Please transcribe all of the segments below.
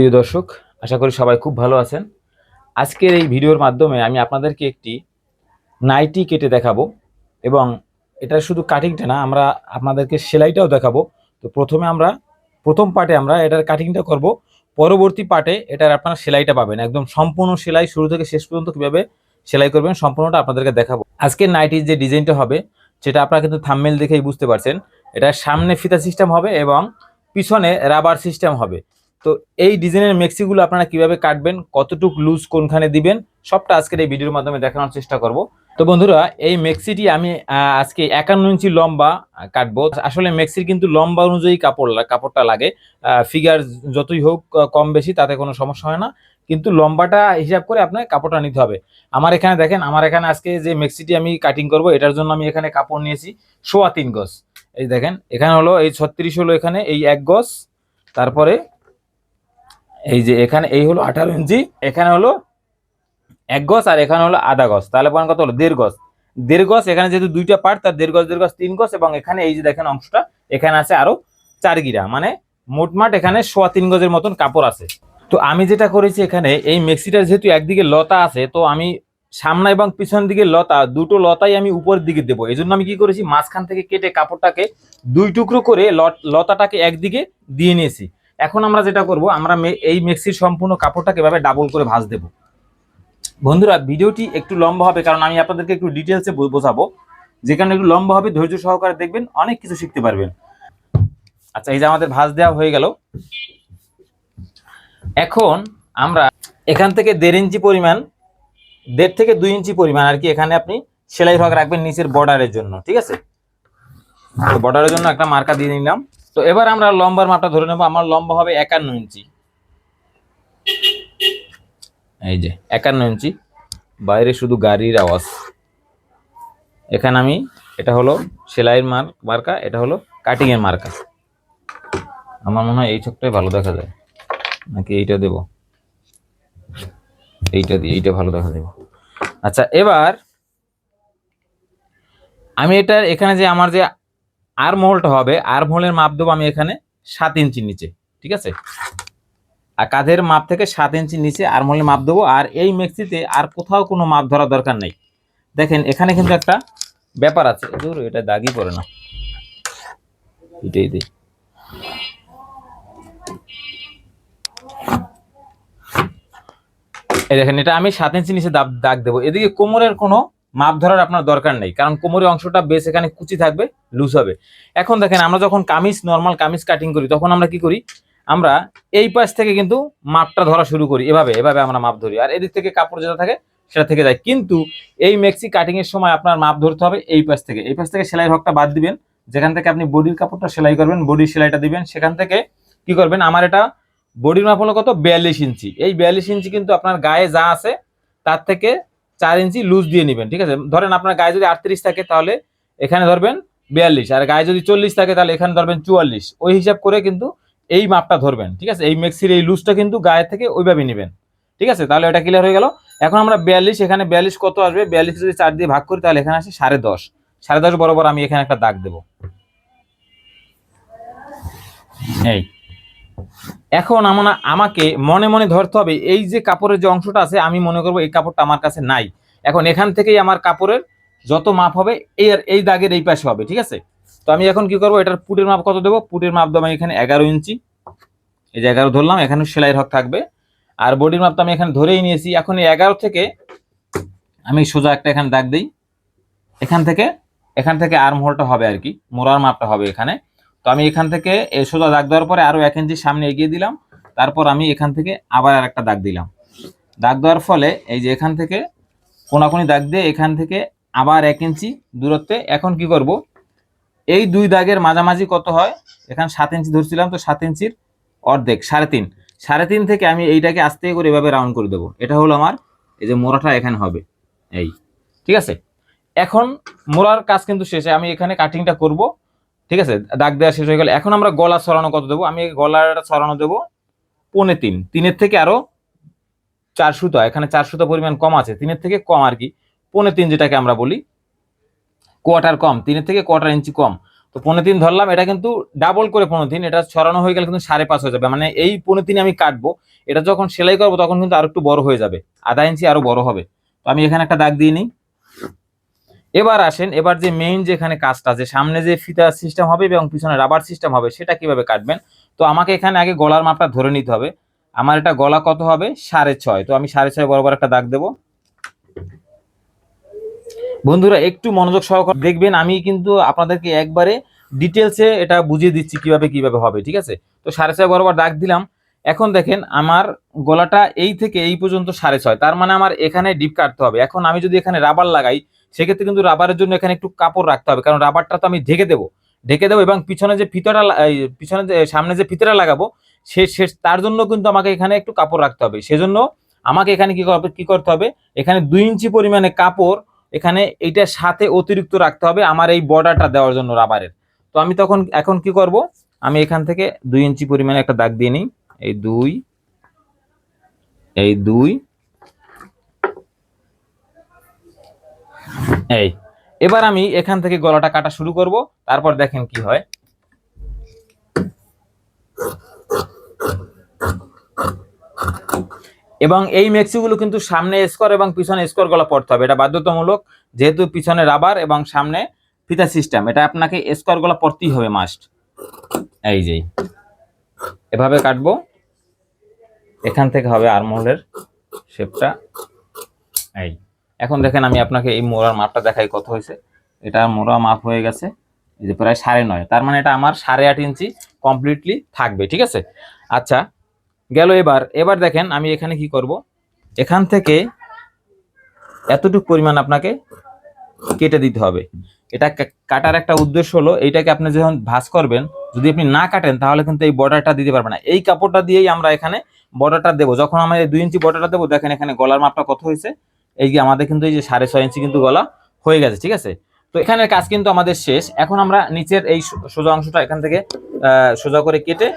প্রিয় দর্শক, আশা করি সবাই খুব ভালো আছেন। আজকের এই ভিডিওর মাধ্যমে আমি আপনাদেরকে একটি নাইটি কেটে দেখাবো এবং এটা শুধু কাটিংটা না, আমরা আপনাদেরকে সেলাইটাও দেখাবো। তো প্রথমে আমরা, প্রথম পার্টে আমরা এটার কাটিংটা করব। পরবর্তী পার্টে এটার আপনারা সেলাইটা পাবেন। একদম সম্পূর্ণ সেলাই শুরু থেকে শেষ পর্যন্ত কীভাবে সেলাই করবেন সম্পূর্ণটা আপনাদেরকে দেখাবো। আজকের নাইটির যে ডিজাইনটা হবে, সেটা আপনারা কিন্তু থাম্মেল দেখেই বুঝতে পারছেন। এটা সামনে ফিতা সিস্টেম হবে এবং পিছনে রাবার সিস্টেম হবে। তো এই ডিজাইনের মেক্সিগুলো আপনারা কীভাবে কাটবেন, কতটুক লুজ কোনখানে দিবেন, সবটা আজকের এই ভিডিওর মাধ্যমে দেখানোর চেষ্টা করব। তো বন্ধুরা, এই মেক্সিটি আমি আজকে একান্ন ইঞ্চি লম্বা কাটবো। আসলে মেক্সির কিন্তু লম্বা অনুযায়ী কাপড় কাপড়টা লাগে। ফিগার যতই হোক কম বেশি, তাতে কোনো সমস্যা হয় না। কিন্তু লম্বাটা হিসাব করে আপনার কাপড়টা নিতে হবে। আমার এখানে দেখেন, আমার এখানে আজকে যে মেক্সিটি আমি কাটিং করব, এটার জন্য আমি এখানে কাপড় নিয়েছি সোয়া তিন গজ। এই দেখেন, এখানে হলো এই ছত্রিশ হলো এখানে এই এক গজ। তারপরে এই যে এখানে এই হলো আঠারো ইঞ্চি, এখানে হলো এক গজ আর এখানে হলো আধা গজ। তাহলে পয়েন্ট কত হলো? দেড় গজ। দেড় গজ, এখানে যেহেতু দুইটা পার্ট তার দেড় গজ দেড় গজ, তিন গজ এবং এখানে এই যে দেখেন অংশটা, এখানে আছে আরও চার গিরা। মানে মোটমাট এখানে সোয়া তিন গজের মতন কাপড় আছে। তো আমি যেটা করেছি এখানে, এই মেক্সিটার যেহেতু একদিকে লতা আছে, তো আমি সামনে এবং পিছন দিকে লতা, দুটো লতাই আমি উপরের দিকে দেবো। এই জন্য আমি কি করেছি? মাঝখান থেকে কেটে কাপড়টাকে দুই টুকরো করে লত- লতাটাকে একদিকে দিয়ে নিয়েছি। এখন আমরা যেটা করব, আমরা এই মেক্সির সম্পূর্ণ কাপড়টাকে এভাবে ডাবল করে ভাঁজ দেব। বন্ধুরা, ভিডিওটি একটু লম্বা হবে, কারণ আমি আপনাদেরকে একটু ডিটেলসে বোঝাবো। যেখানে একটু লম্বা হবে, ধৈর্য সহকারে দেখবেন, অনেক কিছু শিখতে পারবেন। আচ্ছা এই যে আমাদের ভাঁজ দেওয়া হয়ে গেল। এখন আমরা এখান থেকে দেড় ইঞ্চি পরিমাণ, দেড় থেকে দুই ইঞ্চি পরিমাণ আর কি এখানে আপনি সেলাই ভাগ রাখবেন নিচের বর্ডারের জন্য, ঠিক আছে? বর্ডারের জন্য একটা মার্কা দিয়ে নিলাম। তো এবার আমরা লম্বার মাপটা ধরে নেব। আমার লম্বা হবে একান্ন ইঞ্চি। এই যে, একান্ন ইঞ্চি। বাইরে শুধু গাড়ির আওয়াজ। এখানে আমি, এটা হলো সেলাইয়ের মার, মার্কা, এটা হলো কাটিং এর মার্কা। আমার মনে হয় এই চোখটাই ভালো দেখা যায়। নাকি এইটা দেব? এইটা দিয়ে, এইটা ভালো দেখা দেব। আচ্ছা এবার আমি এটা এখানে যে আমার যে আর মহলটা হবে, আর মহলের মাপ দেবো আমি এখানে সাত ইঞ্চি নিচে, ঠিক আছে? আর কাঁধের মাপ থেকে সাত ইঞ্চি নিচে আর মহলের মাপ দেবো, আর এই মেক্সিতে আর কোথাও কোনো মাপ ধরা দরকার নেই। দেখেন, এখানে কিন্তু একটা ব্যাপার আছে। দূর এটা দাগই পড়ে না। এটাই দিই। এই দেখেন, এটা আমি সাত ইঞ্চি নিচে দাগ দেবো। এদিকে কোমরের কোনো মাপ ধরার আপনার দরকার নেই। কারণ কোমরের অংশটা বেশ এখানে কুচি থাকবে লুজ হবে। এখন দেখেন, আমরা যখন কামিজ নর্মাল কামিজ কাটিং করি, তখন আমরা কি করি? আমরা এই পাশ থেকে কিন্তু মাপটা ধরা শুরু করি। এভাবে এভাবে আমরা মাপ ধরি। আর এদিক থেকে কাপড় যেটা থাকে, সেটা থেকে যায়। কিন্তু এই মেক্সি কাটিং এর সময় আপনার মাপ ধরতে হবে এই পাশ থেকে। এই পাশ থেকে সেলাই হকটা বাদ দিবেন। যেখান থেকে আপনি বডির কাপড়টা সেলাই করবেন বডির সেলাইটা দিবেন, সেখান থেকে কি করবেন? আমার এটা বডির মাপ হলো কত? বিয়াল্লিশ ইঞ্চি। এই বিয়াল্লিশ ইঞ্চি কিন্তু আপনার গায়ে যা আছে, তার থেকে চার ইঞ্চি লুজ দিয়ে নেবেন, ঠিক আছে? ধরেন আপনার গায়ে যদি আটত্রিশ থাকে, তাহলে এখানে ধরবেন বিয়াল্লিশ, আর গায়ে যদি চল্লিশ থাকে, তাহলে এখানে ধরবেন চুয়াল্লিশ। ওই হিসাব করে কিন্তু এই মাপটা ধরবেন, ঠিক আছে? এই মেক্সির এই লুজটা কিন্তু গায়ে থেকে ওইভাবে নেবেন, ঠিক আছে? তাহলে এটা ক্লিয়ার হয়ে গেল। এখন আমরা বিয়াল্লিশ, এখানে বিয়াল্লিশ কত আসবে? বিয়াল্লিশ যদি চার দিয়ে ভাগ করি, তাহলে এখানে আসে সাড়ে দশ। সাড়ে দশ বরাবর আমি এখানে একটা দাগ দেবো। এই। এখন আমরা আমাকে মনে মনে ধরতে হবে, এই যে কাপড়ের যে অংশটা আছে, আমি মনে করব এই কাপড়টা আমার কাছে নাই। এখন এখান থেকেই আমার কাপড়ের যত মাপ হবে, এই আর এই দাগের এই পাশে হবে, ঠিক আছে? তো আমি এখন কি করব, এটার পুটের মাপ কত দেবো? পুটের মাপ দেবো আমি এখানে এগারো ইঞ্চি। এই যে এগারো ধরলাম, এখানে সেলাই হক থাকবে। আর বডির মাপটা আমি এখানে ধরেই নিয়েছি, এখন এই এগারো থেকে আমি সোজা একটা এখানে দাগ দিই। এখান থেকে এখান থেকে আর্ম হোলটা হবে আর কি, মোড়ার মাপটা হবে এখানে। তো আমি এখান থেকে সোজা দাগ দেওয়ার পরে আরও এক ইঞ্চি সামনে এগিয়ে দিলাম। তারপর আমি এখান থেকে আবার আর একটা দাগ দিলাম। দাগ দেওয়ার ফলে এই যে এখান থেকে কোনাকুনি দাগ দিয়ে এখান থেকে আবার এক ইঞ্চি দূরত্বে। এখন কি করব? এই দুই দাগের মাঝামাঝি কত হয়? এখানে সাত ইঞ্চি ধরছিলাম তো সাত ইঞ্চির অর্ধেক, সাড়ে তিন। সাড়ে তিন থেকে আমি এইটাকে আস্তে করে এভাবে রাউন্ড করে দেবো। এটা হলো আমার এই যে মোড়াটা এখানে হবে, এই। ঠিক আছে? এখন মোড়ার কাজ কিন্তু শেষে। আমি এখানে কাটিংটা করব। ঠিক আছে? দাগ দেওয়া শেষ হয়ে গেল। এখন আমরা গলা ছড়ানো কত দেবো? আমি গলাটা ছড়ানো দেবো পৌনে তিন। তিনের থেকে আরও চার সুতো। এখানে চার সুতো পরিমাণ কম আছে। তিনের থেকে কম আর কি। পৌনে তিন যেটাকে আমরা বলি কোয়াটার কম। তিনের থেকে কোয়ার্টার ইঞ্চি কম। তো পনেরো তিন ধরলাম। এটা কিন্তু ডাবল করে পনেরো তিন। এটা ছড়ানো হয়ে গেলে কিন্তু সাড়ে পাঁচ হয়ে যাবে। মানে এই পনেরো তিন আমি কাটবো। এটা যখন সেলাই করব তখন কিন্তু আরও একটু বড় হয়ে যাবে। আধা ইঞ্চি আরও বড় হবে। তো আমি এখানে একটা দাগ দিয়ে নিই। এবার আসেন, এবার যে মেইন যেখানে কাজটা আছে, সামনে যে ফিতা সিস্টেম হবে এবং পিছনে রাবার সিস্টেম হবে, সেটা কীভাবে কাটবেন? তো আমাকে এখানে আগে গলার মাপটা ধরে নিতে হবে। আমার এটা গলা কত হবে? সাড়ে ছয়। তো আমি সাড়ে ছয় বরাবর একটা দাগ দেবো। বন্ধুরা, একটু মনোযোগ সহকারে দেখবেন, আমি কিন্তু আপনাদেরকে একবারে ডিটেলসে এটা বুঝিয়ে দিচ্ছি কীভাবে কীভাবে হবে, ঠিক আছে? তো সাড়ে ছয় বরাবর দাগ দিলাম। এখন দেখেন, আমার গলাটা এই থেকে এই পর্যন্ত সাড়ে ছয়। তার মানে আমার এখানে ডিপ কাটতে হবে। এখন আমি যদি এখানে রাবার লাগাই সেক্ষেত্রে কিন্তু রাবারের জন্য এখানে একটু কাপড় রাখতে হবে। কারণ রাবারটা তো আমি ঢেকে দেবো। ঢেকে দেবো এবং পিছনে যে ফিতাটা পিছনে যে, সামনে যে ফিতাটা লাগাবো, সে সে, তার জন্য কিন্তু আমাকে এখানে একটু কাপড় রাখতে হবে। সেজন্য আমাকে এখানে কি করবে, কি করতে হবে, এখানে দুই ইঞ্চি পরিমাণে কাপড় এখানে এইটার সাথে অতিরিক্ত রাখতে হবে আমার এই বর্ডারটা দেওয়ার জন্য রাবারের। তো আমি তখন, এখন কি করব, আমি এখান থেকে দুই ইঞ্চি পরিমাণে একটা দাগ দিয়ে নিই। এই দুই এই দুই এই, এবার আমি এখান থেকে গলাটা কাটা শুরু করব, তারপর দেখেন কি হয়। এবং এই মেক্সিগুলো কিন্তু সামনে স্কোর এবং পিছনে স্কোর গলা পড়তে হবে, এটা বাধ্যতামূলক, যেহেতু পিছনে রাবার এবং সামনে ফিতা সিস্টেম, এটা আপনাকে স্কোর গলা পড়তেই হবে মাস্ট এই যে, এভাবে কাটবো, এখান থেকে হবে আরমোলের শেপটা এই। এখন দেখেন আমি আপনাকে এই মোড়ার মাপটা দেখাই কত হয়েছে। এটা মোড়া মাপ হয়ে গেছে, এই যে প্রায় সাড়ে নয়। তার মানে এটা আমার সাড়ে আট ইঞ্চি কমপ্লিটলি থাকবে, ঠিক আছে? আচ্ছা গেল এবার। এবার দেখেন আমি এখানে কি করব? এখান থেকে এতটুকু পরিমাণ আপনাকে কেটে দিতে হবে। এটা কাটার একটা উদ্দেশ্য হলো, এইটাকে আপনি যখন ভাঁজ করবেন, যদি আপনি না কাটেন, তাহলে কিন্তু এই বর্ডারটা দিতে পারবেন না। এই কাপড়টা দিয়েই আমরা এখানে বর্ডারটা দেবো। যখন আমরা দুই ইঞ্চি বর্ডারটা দেবো, দেখেন এখানে গলার মাপটা কত হয়েছে? এই যে আমাদের কিন্তু এই যে সাড়ে ছয় ইঞ্চি কিন্তু গলা হয়ে গেছে, ঠিক আছে? তো এখানের কাজ কিন্তু আমাদের শেষ। এখন আমরা নিচের এই সোজা অংশটা এখান থেকে সোজা করে কেটে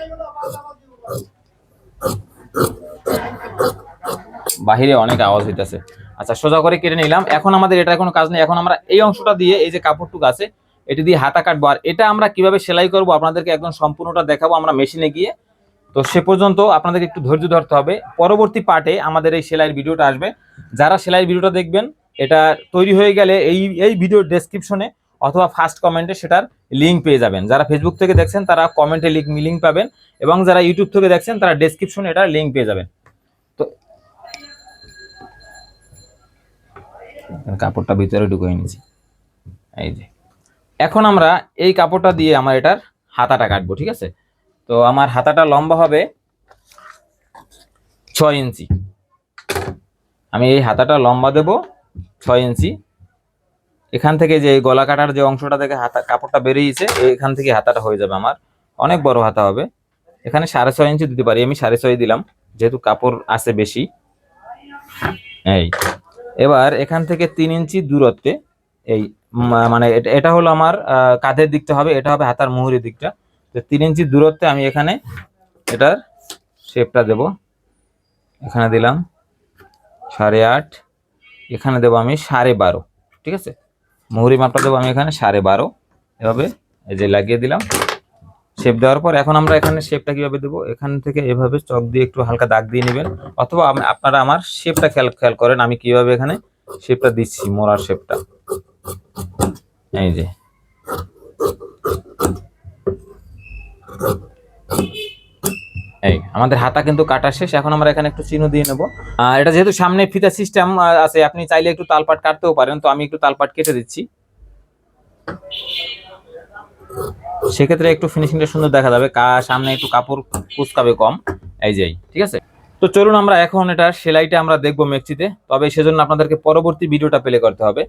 বাহিরে অনেক আওয়াজ হইতেছে। আচ্ছা সোজা করে কেটে নিলাম। এখন আমাদের এটা কোনো কাজ নেই। এখন আমরা এই অংশটা দিয়ে এই যে কাপড়টুকু আছে, এটা দিয়ে হাতা কাটবো। আর এটা আমরা কীভাবে সেলাই করব আপনাদেরকে একদম সম্পূর্ণটা দেখাবো। আমরা মেশিনে গিয়ে তো সে পর্যন্ত আপনাদের একটু ধৈর্য ধরতে হবে। পরবর্তী পার্টে আমাদের এই সেলাইয়ের ভিডিওটা আসবে। যারা সেলাইয়ের ভিডিওটা দেখবেন, এটা তৈরি হয়ে গেলে এই এই ভিডিওর ডেসক্রিপশনে অথবা ফার্স্ট কমেন্টে সেটার লিঙ্ক পেয়ে যাবেন। যারা ফেসবুক থেকে দেখছেন, তারা কমেন্টে লিঙ্ক লিঙ্ক পাবেন এবং যারা ইউটিউব থেকে দেখছেন, তারা ডেসক্রিপশনে এটার লিঙ্ক পেয়ে যাবেন। তো কাপড়টা ভিতরে ঢুকিয়ে নিয়েছি। এই যে। এখন আমরা এই কাপড়টা দিয়ে আমার এটার হাতাটা কাটবো, ঠিক আছে? তো আমার হাতাটা লম্বা হবে ছয় ইঞ্চি। আমি এই হাতাটা লম্বা দেব ছয় ইঞ্চি। এখান থেকে যে গলা কাটার যে অংশটা থেকে হাতা, কাপড়টা বেরিয়েছে এখান থেকে হাতাটা হয়ে যাবে আমার। অনেক বড় হাতা হবে। এখানে সাড়ে ছয় ইঞ্চি দিতে পারি, আমি সাড়ে ছয় দিলাম, যেহেতু কাপড় আছে বেশি। এই। এবার এখান থেকে তিন ইঞ্চি দূরত্বে, এই মানে এটা- হলো আমার কাঁধের দিকটা হবে, এটা হবে হাতার মুহুরের দিকটা। তো তিন ইঞ্চি দূরত্বে আমি এখানে এটার শেপটা দেব। এখানে দিলাম সাড়ে আট, এখানে দেবো আমি সাড়ে বারো, ঠিক আছে? মুহুরি মাপটা দেবো আমি এখানে সাড়ে বারো, এভাবে এই যে লাগিয়ে দিলাম। শেপ দেওয়ার পর এখন আমরা এখানে শেপটা কীভাবে দেবো? এখান থেকে এভাবে চক দিয়ে একটু হালকা দাগ দিয়ে নেবেন। অথবা আপনারা আমার শেপটা খেয়াল খেয়াল করেন, আমি কীভাবে এখানে শেপটা দিচ্ছি, মোড়ার শেপটা। এই যে। এই, আমাদের হাতা কিন্তু কাটা শেষ, এখন আমরা এখানে একটু চিহ্ন দিয়ে নেব। এটা যেহেতু সামনে ফিতা সিস্টেম আছে, আপনি চাইলে একটু তালপাট কাটতেও পারেন, তো আমি একটু তালপাট কেটে দিচ্ছি। সেক্ষেত্রে একটু ফিনিশিংটা সুন্দর দেখা যাবে সামনে একটু কাপড় কুচকাবে কম, এই যেই ঠিক আছে? তো চলুন আমরা এখন এটা সেলাইটা আমরা দেখব মেক্সিতে তবে সেজন্য আপনাদেরকে পরবর্তী ভিডিওটা প্লে করতে হবে।